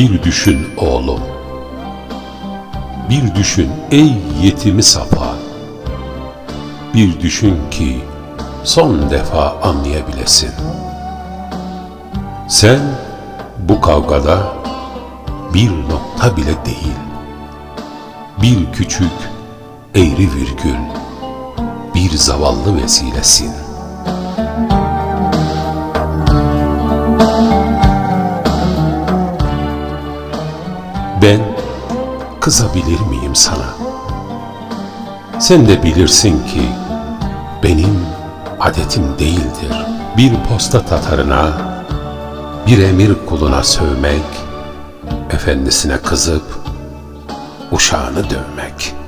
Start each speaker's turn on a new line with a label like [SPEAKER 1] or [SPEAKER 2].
[SPEAKER 1] Bir düşün oğlum. Bir düşün ey yetimi safa. Bir düşün ki son defa anlayabilesin. Sen bu kavgada bir nokta bile değil. Bir küçük eğri virgül, bir zavallı vesilesin. Ben kızabilir miyim sana? Sen de bilirsin ki benim adetim değildir. Bir posta tatarına, bir emir kuluna sövmek, efendisine kızıp uşağını dövmek.''